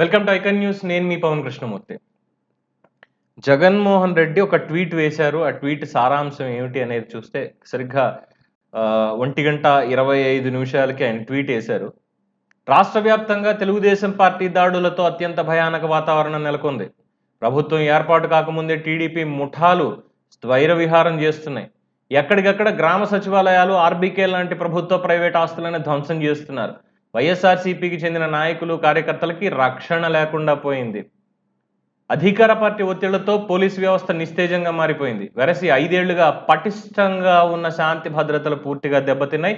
Welcome to icon news. నేను మీ పవన్ కృష్ణమూర్తి. జగన్మోహన్ రెడ్డి ఒక ట్వీట్ వేశారు. ఆ ట్వీట్ సారాంశం ఏమిటి అనేది చూస్తే సరిగ్గా ఒంటి గంట ఇరవై ఐదు నిమిషాలకి ఆయన ట్వీట్ వేశారు. రాష్ట్ర వ్యాప్తంగా తెలుగుదేశం పార్టీ దాడులతో అత్యంత భయానక వాతావరణం నెలకొంది. ప్రభుత్వం ఏర్పాటు కాకముందే టీడీపీ ముఠాలు స్వైర విహారం చేస్తున్నాయి. ఎక్కడికక్కడ గ్రామ సచివాలయాలు ఆర్బీకే లాంటి ప్రభుత్వ ప్రైవేట్ ఆస్తులను ధ్వంసం చేస్తున్నారు. వైఎస్ఆర్సీపీకి చెందిన నాయకులు కార్యకర్తలకి రక్షణ లేకుండా పోయింది. అధికార పార్టీ ఒత్తిళ్ళతో పోలీసు వ్యవస్థ నిస్తేజంగా మారిపోయింది. వెరసి ఐదేళ్ళుగా పటిష్టంగా ఉన్న శాంతి భద్రతలు పూర్తిగా దెబ్బతిన్నాయి.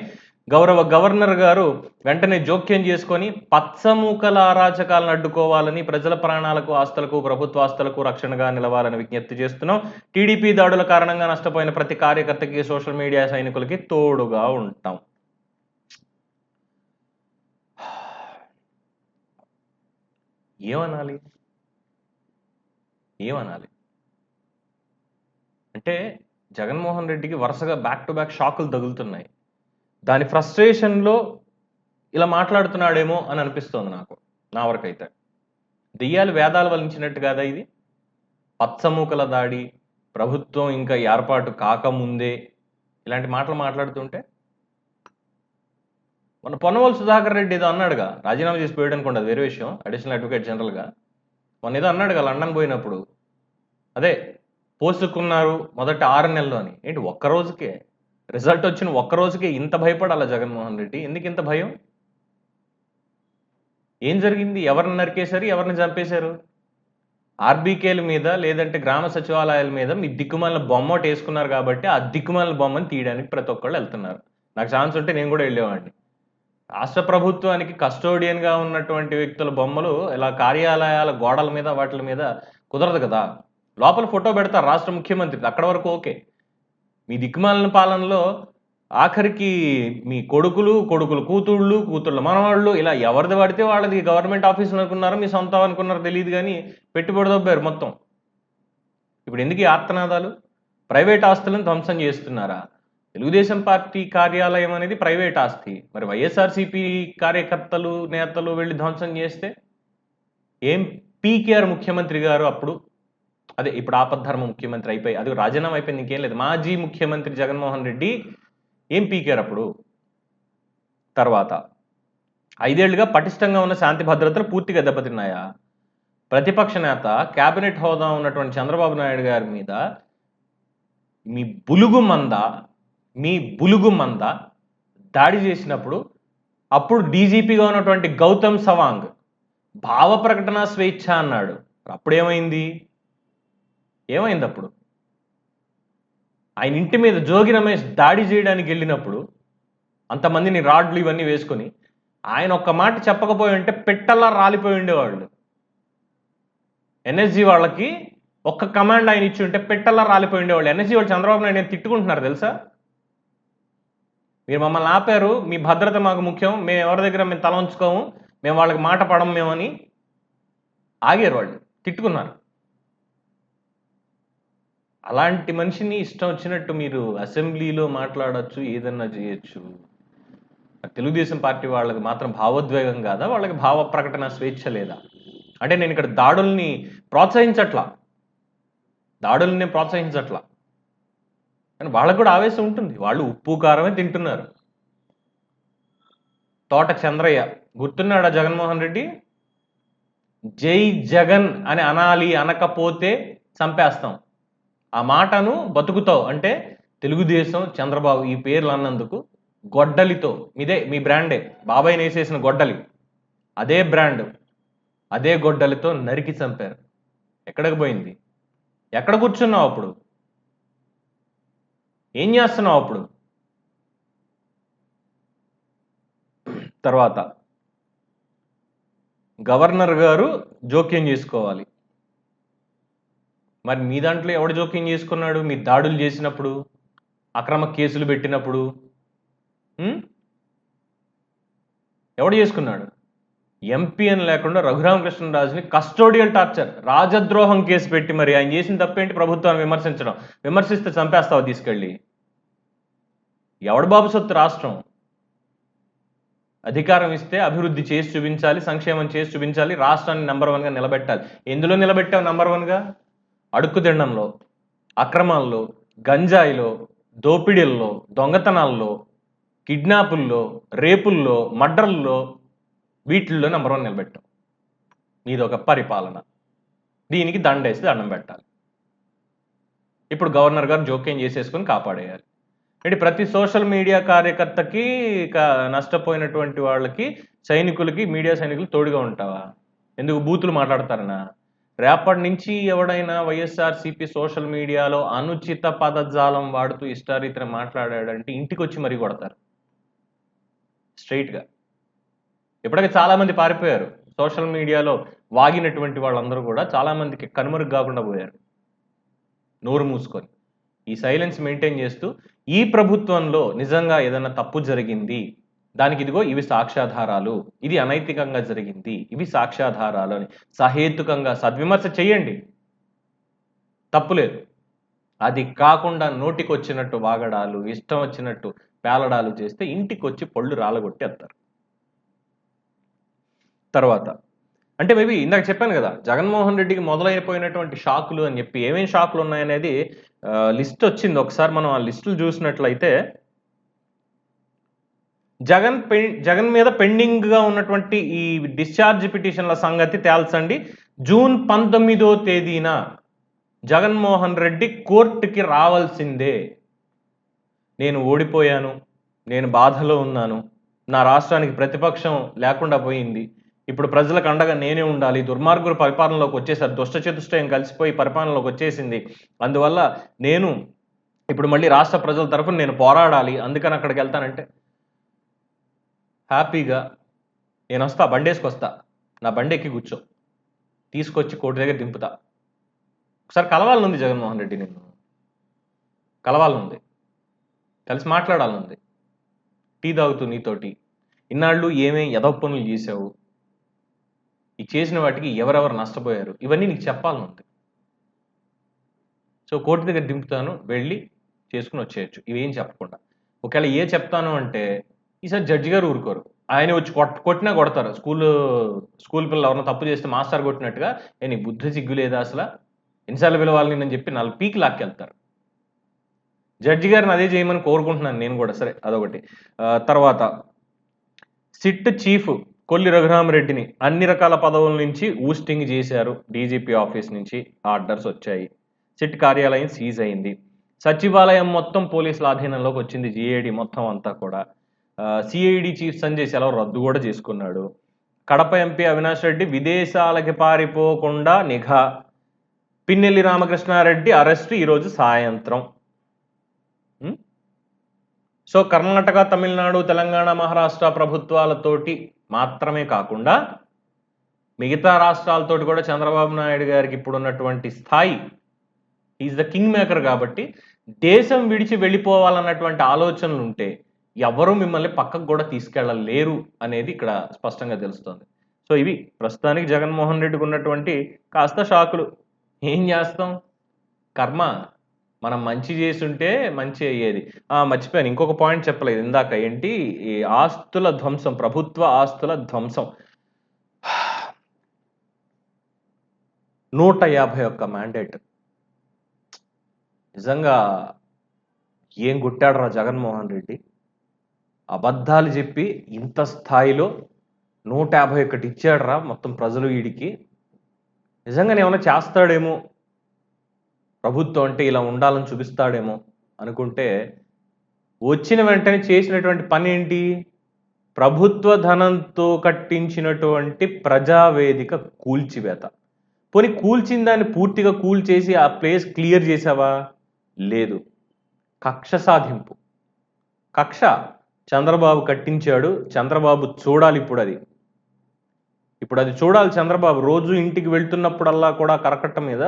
గౌరవ గవర్నర్ గారు వెంటనే జోక్యం చేసుకొని పచ్చమూకల అరాచకాలను అడ్డుకోవాలని ప్రజల ప్రాణాలకు ఆస్తులకు ప్రభుత్వ ఆస్తులకు రక్షణగా నిలవాలని విజ్ఞప్తి చేస్తున్నాం. టీడీపీ దాడుల కారణంగా నష్టపోయిన ప్రతి కార్యకర్తకి సోషల్ మీడియా సైనికులకి తోడుగా ఉంటాం. ఏమనాలి? ఏమనాలి? అంటే జగన్మోహన్ రెడ్డికి వరుసగా బ్యాక్ టు బ్యాక్ షాకులు తగులుతున్నాయి. దాని ఫ్రస్ట్రేషన్లో ఇలా మాట్లాడుతున్నాడేమో అని అనిపిస్తోంది నాకు నా వరకైతే. దెయ్యాలు వేదాలు వలించినట్టు కాదా ఇది? పచ్చమూకల దాడి ప్రభుత్వం ఇంకా ఏర్పాటు కాకముందే ఇలాంటి మాటలు మాట్లాడుతుంటే మన పొన్నవల్ సుధాకర్ రెడ్డి ఏదో అన్నాడుగా రాజీనామా చేసి పోయాడు అనుకోండి అది వేరే విషయం అడిషనల్ అడ్వకేట్ జనరల్గా మొన్న ఏదో అన్నాడుగా లండన్ పోయినప్పుడు. అదే పోసుకున్నారు మొదటి ఆరు నెలలు అని. ఏంటి ఒక్క రోజుకే? రిజల్ట్ వచ్చిన ఒక్క రోజుకే ఇంత భయపడాలా జగన్మోహన్ రెడ్డి? ఎందుకు ఇంత భయం? ఏం జరిగింది? ఎవరిని నరికేశారు? ఎవరిని చంపేశారు? ఆర్బీకేల మీద లేదంటే గ్రామ సచివాలయాల మీద మీ దిక్కుమాలిన బొమ్మ వేసుకున్నారు కాబట్టి ఆ దిక్కుమాలిన బొమ్మని తీయడానికి ప్రతి ఒక్కళ్ళు వెళ్తున్నారు. నాకు ఛాన్స్ ఉంటే నేను కూడా వెళ్ళేవాడిని. రాష్ట్ర ప్రభుత్వానికి కస్టోడియన్గా ఉన్నటువంటి వ్యక్తుల బొమ్మలు ఇలా కార్యాలయాల గోడల మీద వాటి మీద కుదరదు కదా. లోపల ఫోటో పెడతారు రాష్ట్ర ముఖ్యమంత్రి. అక్కడ వరకు ఓకే. మీ దిక్కుమాలిన పాలనలో ఆఖరికి మీ కొడుకులు కొడుకులు కూతుళ్ళు కూతుళ్ళ మనవాళ్ళు ఇలా ఎవరిది పడితే వాళ్ళది గవర్నమెంట్ ఆఫీస్ అనుకున్నారో మీ సొంతం అనుకున్నారో తెలియదు కానీ పెట్టుబడి దొబ్బారు మొత్తం. ఇప్పుడు ఎందుకు ఈ ప్రైవేట్ ఆస్తులను ధ్వంసం చేస్తున్నారా? తెలుగుదేశం పార్టీ కార్యాలయం అనేది ప్రైవేట్ ఆస్తి. మరి వైఎస్ఆర్సీపీ కార్యకర్తలు నేతలు వెళ్ళి ధ్వంసం చేస్తే ఏం పీకేఆర్ ముఖ్యమంత్రి గారు అప్పుడు? అదే ఇప్పుడు ఆపద్ధర్మ ముఖ్యమంత్రి అయిపోయి అది రాజీనామా అయిపోయింది ఇంకేం లేదు. మాజీ ముఖ్యమంత్రి జగన్మోహన్ రెడ్డి ఏం పీకేఆర్ అప్పుడు? తర్వాత ఐదేళ్ళుగా పటిష్టంగా ఉన్న శాంతి భద్రతలు పూర్తిగా దెబ్బతిన్నాయా? ప్రతిపక్ష నేత కేబినెట్ హోదా ఉన్నటువంటి చంద్రబాబు నాయుడు గారి మీద మీ బులుగు మంద మీ బులుగు మంద దాడి చేసినప్పుడు అప్పుడు డీజీపీగా ఉన్నటువంటి గౌతమ్ సవాంగ్ భావ ప్రకటన స్వేచ్ఛ అన్నాడు. అప్పుడు ఏమైంది ఏమైంది అప్పుడు ఆయన ఇంటి మీద జోగి రమేష్ దాడి చేయడానికి వెళ్ళినప్పుడు అంతమందిని రాడ్లు ఇవన్నీ వేసుకొని ఆయన ఒక్క మాట చెప్పకపోయి ఉంటే పెట్టల్లా రాలిపోయి ఉండేవాళ్ళు. ఎన్ఎస్జీ వాళ్ళకి ఒక్క కమాండ్ ఆయన ఇచ్చి ఉంటే పెట్టల్లా రాలిపోయి ఉండేవాళ్ళు. ఎన్ఎస్జీ వాళ్ళు చంద్రబాబు నాయుడు తిట్టుకుంటున్నారు తెలుసా? మీరు మమ్మల్ని ఆపారు మీ భద్రత మాకు ముఖ్యం మేము ఎవరి దగ్గర మేము తల ఉంచుకోము మేము వాళ్ళకి మాట పడం మేమని ఆగారు వాళ్ళు తిట్టుకున్నారు. అలాంటి మనిషిని ఇష్టం వచ్చినట్టు మీరు అసెంబ్లీలో మాట్లాడచ్చు ఏదన్నా చేయొచ్చు. తెలుగుదేశం పార్టీ వాళ్ళకి మాత్రం భావోద్వేగం కాదా? వాళ్ళకి భావ ప్రకటన స్వేచ్ఛ లేదా? అంటే నేను ఇక్కడ దాడుల్ని ప్రోత్సహించట్లా. దాడుల్ని ప్రోత్సహించట్లా. కానీ వాళ్ళకు కూడా ఆవేశం ఉంటుంది. వాళ్ళు ఉప్పు కారమే తింటున్నారు. తోట చంద్రయ్య గుర్తున్నాడా జగన్మోహన్ రెడ్డి? జై జగన్ అని అనాలి అనకపోతే చంపేస్తాం. ఆ మాటను బతుకుతావు అంటే తెలుగుదేశం చంద్రబాబు ఈ పేర్లు అన్నందుకు గొడ్డలితో మీదే మీ బ్రాండే బాబాయ్ నేసేసిన గొడ్డలి. అదే బ్రాండ్ అదే గొడ్డలితో నరికి చంపారు. ఎక్కడికి పోయింది? ఎక్కడ కూర్చున్నావు అప్పుడు? ఏం చేస్తున్నావు అప్పుడు? తర్వాత గవర్నర్ గారు జోక్యం చేసుకోవాలి. మరి మీ దాంట్లో ఎవడు జోక్యం చేసుకున్నాడు? మీ దాడులు చేసినప్పుడు? అక్రమ కేసులు పెట్టినప్పుడు? ఎవడు చేసుకున్నాడు? ఎంపీ అని లేకుండా రఘురామకృష్ణరాజుని కస్టోడియల్ టార్చర్ రాజద్రోహం కేసు పెట్టి మరి ఆయన చేసిన తప్పేంటి ప్రభుత్వాన్ని విమర్శించడం? విమర్శిస్తే చంపేస్తావు తీసుకెళ్ళి? ఎవడు బాబు సొత్తు? రాష్ట్రం. అధికారం ఇస్తే అభివృద్ధి చేసి చూపించాలి సంక్షేమం చేసి చూపించాలి రాష్ట్రాన్ని నెంబర్ వన్గా నిలబెట్టాలి. ఎందులో నిలబెట్టావు నెంబర్ వన్గా అడుక్కు తినడంలో అక్రమాల్లో గంజాయిలో దోపిడీల్లో దొంగతనాల్లో కిడ్నాపుల్లో రేపుల్లో మర్డర్ల్లో వీటిల్లో నెంబర్ వన్ నిలబెట్టాం ఇది ఒక పరిపాలన. దీనికి దండేసి దండం పెట్టాలి. ఇప్పుడు గవర్నర్ గారు జోక్యం చేసేసుకొని కాపాడేయాలి. అంటే ప్రతి సోషల్ మీడియా కార్యకర్తకి నష్టపోయినటువంటి వాళ్ళకి సైనికులకి మీడియా సైనికులు తోడుగా ఉంటావా? ఎందుకు బూతులు మాట్లాడతారనా? రేపటి నుంచి ఎవడైనా వైఎస్ఆర్సీపీ సోషల్ మీడియాలో అనుచిత పదజాలం వాడుతూ ఇష్టారీతిన మాట్లాడాడంటే ఇంటికి వచ్చి మరీ కొడతారు. స్ట్రైట్గా ఇప్పటికే చాలామంది పారిపోయారు. సోషల్ మీడియాలో వాగినటువంటి వాళ్ళందరూ కూడా చాలామందికి కనుమరుగు కాకుండా పోయారు. నోరు మూసుకొని. ఈ సైలెన్స్ మెయింటైన్ చేస్తూ ఈ ప్రభుత్వంలో నిజంగా ఏదైనా తప్పు జరిగింది దానికి ఇదిగో ఇవి సాక్ష్యాధారాలు ఇది అనైతికంగా జరిగింది ఇవి సాక్ష్యాధారాలు అని సహేతుకంగా సద్విమర్శ చేయండి తప్పులేదు అది కాకుండా నోటికొచ్చినట్టు వాగడాలు ఇష్టం వచ్చినట్టు పేలడాలు చేస్తే ఇంటికి వచ్చి పళ్ళు రాలగొట్టేస్తారు తర్వాత అంటే మేబీ ఇందాక చెప్పాను కదా జగన్మోహన్ రెడ్డికి మొదలైపోయినటువంటి షాకులు అని చెప్పి ఏమేమి షాకులు ఉన్నాయనేది లిస్ట్ వచ్చింది. ఒకసారి మనం ఆ లిస్టులు చూసినట్లయితే జగన్ పె జగన్ మీద పెండింగ్గా ఉన్నటువంటి ఈ డిశ్చార్జ్ పిటిషన్ల సంగతి తేల్చండి. జూన్ పంతొమ్మిదో తేదీన జగన్మోహన్ రెడ్డి కోర్టుకి రావాల్సిందే. నేను ఓడిపోయాను. నేను బాధలో ఉన్నాను. నా రాష్ట్రానికి ప్రతిపక్షం లేకుండా పోయింది. ఇప్పుడు ప్రజలకు అండగా నేనే ఉండాలి. దుర్మార్గుల పరిపాలనలోకి వచ్చేసారు దుష్ట చతుష్టయం కలిసిపోయి పరిపాలనలోకి వచ్చేసింది. అందువల్ల నేను ఇప్పుడు మళ్ళీ రాష్ట్ర ప్రజల తరఫున నేను పోరాడాలి. అందుకని అక్కడికి వెళ్తానంటే హ్యాపీగా నేను వస్తా బండేసుకొస్తా. నా బండి ఎక్కి కూర్చో. తీసుకొచ్చి కోర్టు దగ్గర దింపుతా. ఒకసారి కలవాలనుంది జగన్మోహన్ రెడ్డి నేను కలవాలనుంది. కలిసి మాట్లాడాలనుంది. టీ తాగుతూ నీతోటి. ఇన్నాళ్ళు ఏమేం ఎదవ పనులు చేసావు ఈ చేసిన వాటికి ఎవరెవరు నష్టపోయారు? ఇవన్నీ నీకు చెప్పాలనుంది సో కోర్టు దగ్గర దింపుతాను వెళ్ళి చేసుకుని వచ్చేయచ్చు. ఇవేం చెప్పకుండా. ఒకవేళ ఏ చెప్తాను అంటే ఈసారి జడ్జి గారు ఊరుకోరు. ఆయన వచ్చి కొట్ కొట్టినా కొడతారు. స్కూల్ స్కూల్ పిల్లలు ఎవరైనా తప్పు చేస్తే మాస్టర్ కొట్టినట్టుగా నేను బుద్ధి సిగ్గు లేదా అసలు? ఎన్నిసార్లు పిలవాలి నేను చెప్పి నాలుగు పీకి లాక్కెళ్తారు. జడ్జి గారిని అదే చేయమని కోరుకుంటున్నాను నేను కూడా. సరే అదొకటి. తర్వాత సిట్ చీఫ్ కొల్లి రఘురామరెడ్డిని అన్ని రకాల పదవుల నుంచి ఊస్టింగ్ చేశారు డీజీపీ ఆఫీస్ నుంచి. ఆర్డర్స్ వచ్చాయి. సిట్ కార్యాలయం సీజ్ అయింది. సచివాలయం మొత్తం పోలీసుల ఆధీనంలోకి వచ్చింది. జిఏడి మొత్తం అంతా కూడా. సిఐడి చీఫ్ సంజయ్ సెలవు రద్దు కూడా చేసుకున్నాడు. కడప ఎంపీ అవినాష్ రెడ్డి విదేశాలకి పారిపోకుండా నిఘా. పిన్నెల్లి రామకృష్ణారెడ్డి అరెస్టు ఈరోజు సాయంత్రం. సో కర్ణాటక తమిళనాడు తెలంగాణ మహారాష్ట్ర ప్రభుత్వాలతోటి మాత్రమే కాకుండా మిగతా రాష్ట్రాలతోటి కూడా చంద్రబాబు నాయుడు గారికి ఇప్పుడు ఉన్నటువంటి స్థాయి ఈజ్ ద కింగ్ మేకర్ కాబట్టి దేశం విడిచి వెళ్ళిపోవాలన్నటువంటి ఆలోచనలు ఉంటే ఎవరు మిమ్మల్ని పక్కకు కూడా తీసుకెళ్ళలేరు అనేది ఇక్కడ స్పష్టంగా తెలుస్తుంది. సో ఇవి ప్రస్తుతానికి జగన్మోహన్ రెడ్డికి ఉన్నటువంటి కాస్త షాకులు. ఏం చేస్తాం? కర్మ మనం మంచి చేసుంటే మంచి అయ్యేది. ఆ మర్చిపోయాను. ఇంకొక పాయింట్ చెప్పలేదు. ఇందాక ఏంటి? ఈ ఆస్తుల ధ్వంసం ప్రభుత్వ ఆస్తుల ధ్వంసం. నూట యాభై ఒక్క మ్యాండేట్ నిజంగా ఏం కొట్టాడురా జగన్మోహన్ రెడ్డి? అబద్ధాలు చెప్పి ఇంత స్థాయిలో నూట యాభై ఒకటి ఇచ్చాడురా మొత్తం ప్రజలు వీడికి. నిజంగానే ఏమైనా చేస్తాడేమో? ప్రభుత్వం అంటే ఇలా ఉండాలని చూపిస్తాడేమో అనుకుంటే వచ్చిన వెంటనే చేసినటువంటి పని ఏంటి? ప్రభుత్వ ధనంతో కట్టించినటువంటి ప్రజావేదిక కూల్చివేత. పోనీ కూల్చిన దాన్ని పూర్తిగా కూల్చేసి ఆ ప్లేస్ క్లియర్ చేసావా? లేదు. కక్ష సాధింపు. కక్ష చంద్రబాబు కట్టించాడు. చంద్రబాబు చూడాలి ఇప్పుడు అది ఇప్పుడు అది చూడాలి చంద్రబాబు. రోజు ఇంటికి వెళ్తున్నప్పుడల్లా కూడా కరకట్ట మీద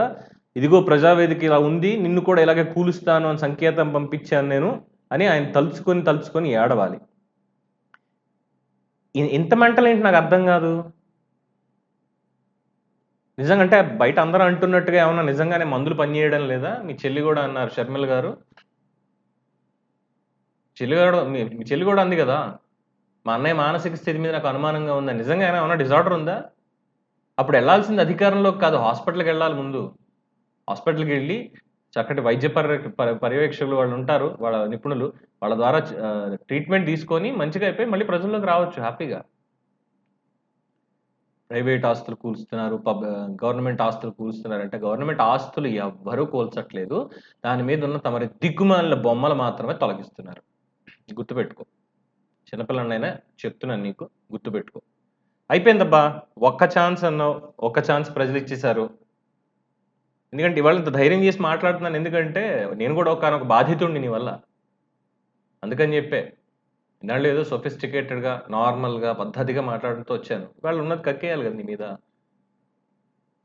ఇదిగో ప్రజావేదిక ఇలా ఉంది నిన్ను కూడా ఇలాగే కూలుస్తాను అని సంకేతం పంపించాను నేను అని ఆయన తలుచుకొని తలుచుకొని ఏడవాలి. ఇంత మెంటల్ ఏంటి నాకు అర్థం కాదు. నిజంగా అంటే బయట అందరూ అంటున్నట్టుగా ఏమన్నా నిజంగానే మందులు పనిచేయడం లేదా? మీ చెల్లి కూడా అన్నారు షర్మిల గారు. చెల్లి కూడా మీ మీ చెల్లి కూడా అంది కదా మా అన్నయ్య మానసిక స్థితి మీద నాకు అనుమానంగా ఉందా నిజంగా ఏమైనా డిజార్డర్ ఉందా? అప్పుడు వెళ్ళాల్సింది అధికారంలోకి కాదు హాస్పిటల్కి వెళ్ళాలి ముందు. హాస్పిటల్కి వెళ్ళి చక్కటి వైద్య పర్య పర్యవేక్షకులు వాళ్ళు ఉంటారు వాళ్ళ నిపుణులు వాళ్ళ ద్వారా ట్రీట్మెంట్ తీసుకొని మంచిగా అయిపోయి మళ్ళీ ప్రజల్లోకి రావచ్చు హ్యాపీగా. ప్రైవేట్ ఆస్తులు కూల్స్తున్నారు పబ్ గవర్నమెంట్ ఆస్తులు కూల్స్తున్నారు అంటే గవర్నమెంట్ ఆస్తులు ఎవ్వరూ కూల్చట్లేదు. దాని మీద ఉన్న తమరి దిగ్గుమాలిన బొమ్మలు మాత్రమే తొలగిస్తున్నారు. గుర్తుపెట్టుకో. చిన్నపిల్లనైనా చెప్తున్నాను నీకు గుర్తుపెట్టుకో. అయిపోయిందబ్బా. ఒక్క ఛాన్స్ అన్నావు ఒక్క ఛాన్స్ ప్రజలు ఇచ్చేశారు. ఎందుకంటే ఇవాళ ఇంత ధైర్యం చేసి మాట్లాడుతున్నాను ఎందుకంటే నేను కూడా ఒక ఒక బాధితుడిని నీ వల్ల. అందుకని చెప్పే. ఇన్నాళ్ళు ఏదో సొఫిస్టికేటెడ్గా నార్మల్గా పద్ధతిగా మాట్లాడుతూ వచ్చాను. వాళ్ళు ఉన్నది కక్కేయాలి కదా నీ మీద.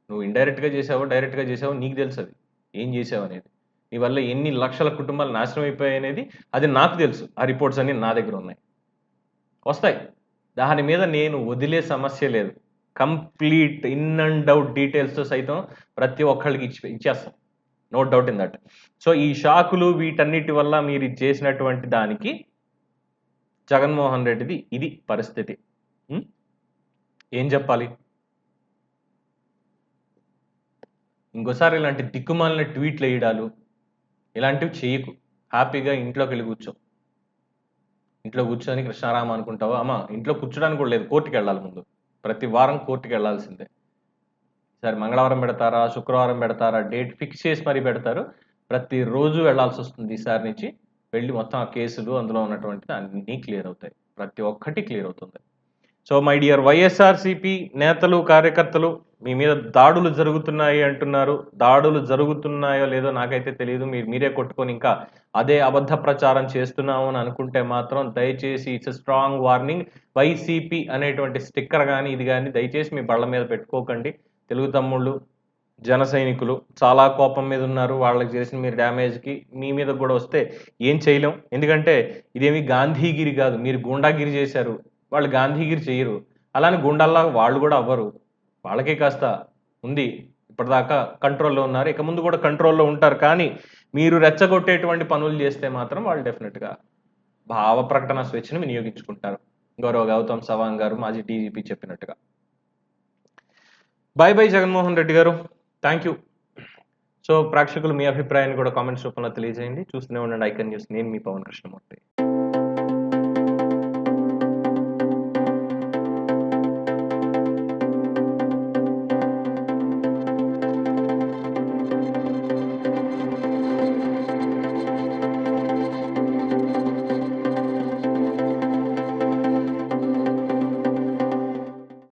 నువ్వు ఇండైరెక్ట్గా చేసావో డైరెక్ట్గా చేసావో నీకు తెలుసు అది. ఏం చేసావు అనేది. నీ వల్ల ఎన్ని లక్షల కుటుంబాలు నాశనం అయిపోయాయి అనేది అది నాకు తెలుసు. ఆ రిపోర్ట్స్ అన్నీ నా దగ్గర ఉన్నాయి. వస్తాయి. దాని మీద నేను వదిలే సమస్య లేదు. కంప్లీట్ ఇన్ అండ్ అవుట్ డీటెయిల్స్తో సైతం ప్రతి ఒక్కళ్ళకి ఇచ్చి ఇచ్చేస్తాం. No doubt in that. So ఈ షాకులు వీటన్నిటి వల్ల మీరు చేసినటువంటి దానికి జగన్మోహన్ రెడ్డిది ఇది పరిస్థితి. ఏం చెప్పాలి? ఇంకోసారి ఇలాంటి దిక్కుమాలిన ట్వీట్లు వేయడాలు ఇలాంటివి చేయకు. హ్యాపీగా ఇంట్లోకి వెళ్ళి కూర్చో. ఇంట్లో కూర్చొని కృష్ణారామ అనుకుంటావా? అమ్మ ఇంట్లో కూర్చోడానికి కూడా లేదు కోర్టుకి వెళ్ళాలి ముందు. ప్రతి వారం కోర్టుకి వెళ్ళాల్సిందే. సరే మంగళవారం పెడతారా శుక్రవారం పెడతారా డేట్ ఫిక్స్ చేసి మరీ పెడతారు. ప్రతిరోజు వెళ్ళాల్సి వస్తుంది ఈసారి నుంచి. వెళ్ళి మొత్తం ఆ కేసులు అందులో ఉన్నటువంటి అన్నీ క్లియర్ అవుతాయి. ప్రతి ఒక్కటి క్లియర్ అవుతుంది. సో మై డియర్ వైఎస్ఆర్సిపి నేతలు కార్యకర్తలు మీ మీద దాడులు జరుగుతున్నాయి అంటున్నారు. దాడులు జరుగుతున్నాయో లేదో నాకైతే తెలియదు మీరు మీరే కొట్టుకొని ఇంకా అదే అబద్ధ ప్రచారం చేస్తున్నాము అని అనుకుంటే మాత్రం దయచేసి ఇట్స్ స్ట్రాంగ్ వార్నింగ్ వైసీపీ అనేటువంటి స్టిక్కర్ కానీ ఇది కానీ దయచేసి మీ బళ్ళ మీద పెట్టుకోకండి. తెలుగు తమ్ముళ్ళు జన సైనికులు చాలా కోపం మీద ఉన్నారు. వాళ్ళకి చేసిన మీరు డ్యామేజ్కి మీ మీద కూడా వస్తే ఏం చేయలేం. ఎందుకంటే ఇదేమి గాంధీగిరి కాదు. మీరు గుండాగిరి చేశారు. వాళ్ళు గాంధీగిరి చేయరు. అలానే గుండల్లా వాళ్ళు కూడా అవ్వరు. వాళ్ళకే కాస్త ఉంది. ఇప్పటిదాకా కంట్రోల్లో ఉన్నారు. ఇక ముందు కూడా కంట్రోల్లో ఉంటారు. కానీ మీరు రెచ్చగొట్టేటువంటి పనులు చేస్తే మాత్రం వాళ్ళు డెఫినెట్గా భావ ప్రకటన స్వేచ్ఛను వినియోగించుకుంటారు. గౌరవ గౌతమ్ సవాంగ్ గారు మాజీ డీజీపీ చెప్పినట్టుగా. బై బై జగన్మోహన్ రెడ్డి గారు. Thank you. సో ప్రేక్షకులు మీ అభిప్రాయాన్ని కూడా కామెంట్స్ రూపంలో తెలియజేయండి. చూస్తూనే ఉండండి. Icon news. నేను మీ పవన్ కృష్ణమూర్తి.